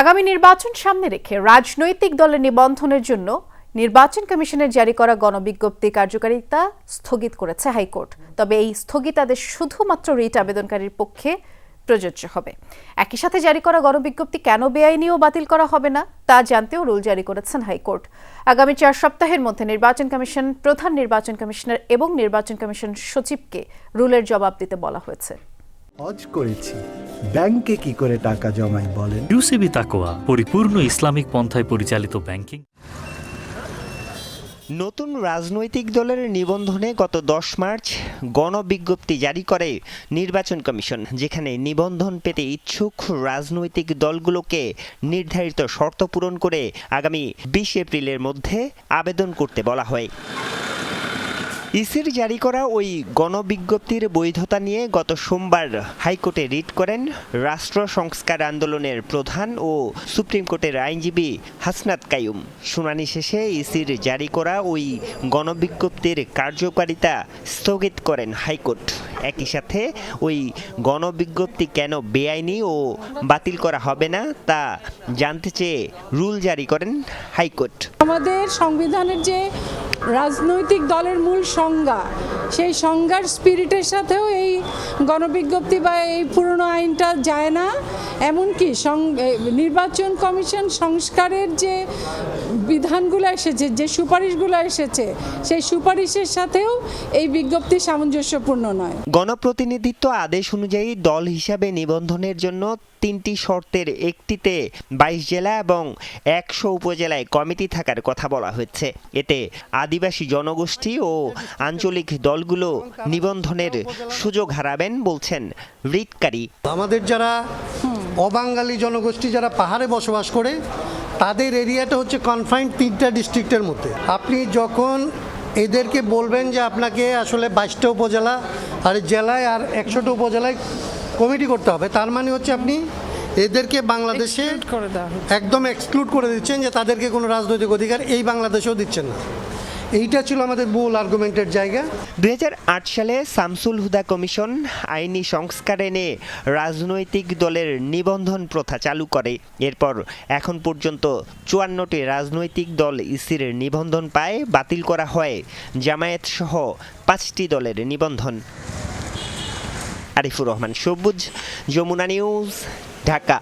আগামী নির্বাচন সামনে রেখে রাজনৈতিক দলের নিবন্ধনের জন্য নির্বাচন কমিশনের জারি করা গণবিজ্ঞপ্তি কার্যকারিতা স্থগিত করেছে হাইকোর্ট। তবে এই স্থগিতাদেশ শুধুমাত্র রিট আবেদনকারীর পক্ষে প্রযোজ্য হবে। একই সাথে জারি করা গণবিজ্ঞপ্তি কেন বেআইনিও বাতিল করা হবে না, তা জানতেও রুল জারি করেছেন হাইকোর্ট। আগামী চার সপ্তাহের মধ্যে নির্বাচন কমিশন, প্রধান নির্বাচন কমিশনার এবং নির্বাচন কমিশন সচিবকে রুলের জবাব দিতে বলা হয়েছে। ব্যাংকে কি করে টাকা জমাই বলেন? ইউসিবি তাকোয়া পরিপূর্ণ ইসলামিক পন্থায় পরিচালিত ব্যাংকিং। নতুন রাজনৈতিক দলের নিবন্ধনে গত দশ মার্চ গণবিজ্ঞপ্তি জারি করে নির্বাচন কমিশন যেখানে নিবন্ধন পেতে ইচ্ছুক রাজনৈতিক দলগুলোকে নির্ধারিত শর্ত পূরণ করে আগামী বিশ এপ্রিলের মধ্যে আবেদন করতে বলা হয়। ইসির জারি করা ওই গণবিজ্ঞপ্তির বৈধতা নিয়ে গত সোমবার হাইকোর্টে রিট করেন রাষ্ট্র সংস্কার আন্দোলনের প্রধান ও সুপ্রিম কোর্টের আইনজীবী হাসনাত কায়ুম। শুনানি শেষে ইসির জারি করা ওই গণবিজ্ঞপ্তির কার্যকারিতা স্থগিত করেন হাইকোর্ট। একই সাথে ওই গণবিজ্ঞপ্তি কেন বেআইনি ও বাতিল করা হবে না তা জানতে চেয়ে রুল জারি করেন হাইকোর্ট। আমাদের সংবিধানের যে রাজনৈতিক দলের মূল সংজ্ঞা। সেই সংজ্ঞার স্পিরিটের সাথেও এই গণবিজ্ঞপ্তি বা এই পুরনো আইনটা যায় না। এমনকি নির্বাচন কমিশন সংস্কারের যে বিধানগুলো এসেছে, যে সুপারিশগুলো এসেছে, সেই সুপারিশের সাথেও এই বিজ্ঞপ্তি সামঞ্জস্যপূর্ণ নয়। গণপ্রতিনিধিত্ব আদেশ অনুযায়ী দল হিসাবে নিবন্ধনের জন্য তিনটি শর্তের একটিতে বাইশ জেলা এবং একশো উপজেলায় কমিটি থাকার কথা বলা হয়েছে। এতে আদিবাসী জনগোষ্ঠী ও আঞ্চলিক দলগুলো নিবন্ধনের সুযোগ হারাবেন বলছেন রিটকারী আমাদের যারা অবাঙালি জনগোষ্ঠী যারা পাহাড়ে বসবাস করে তাদের এরিয়াটা হচ্ছে কনফাইন্ড তিনটা ডিস্ট্রিক্টের মধ্যে। আপনি যখন এদেরকে বলবেন যে আপনাকে আসলে বাইশটা উপজেলা আর জেলায় আর একশোটা উপজেলায় কমিটি করতে হবে তার মানে হচ্ছে আপনি এদেরকে বাংলাদেশে। একদম এক্সক্লুড করে দিচ্ছেন যে তাদেরকে কোনো রাজনৈতিক অধিকার এই বাংলাদেশেও দিচ্ছেন না। এইটা ছিল আমাদের মূল আর্গুমেন্টের জায়গা। দু হাজার আট সালে শামসুল হুদা কমিশন আইনি সংস্কার এনে রাজনৈতিক দলের নিবন্ধন প্রথা চালু করে। এরপর এখন পর্যন্ত চুয়ান্নটি রাজনৈতিক দল ইসির নিবন্ধন পায়, বাতিল করা হয়। জামায়াত সহ পাঁচটি দলের নিবন্ধন। আরিফুর রহমান, সবুজ, যমুনা নিউজ, ঢাকা।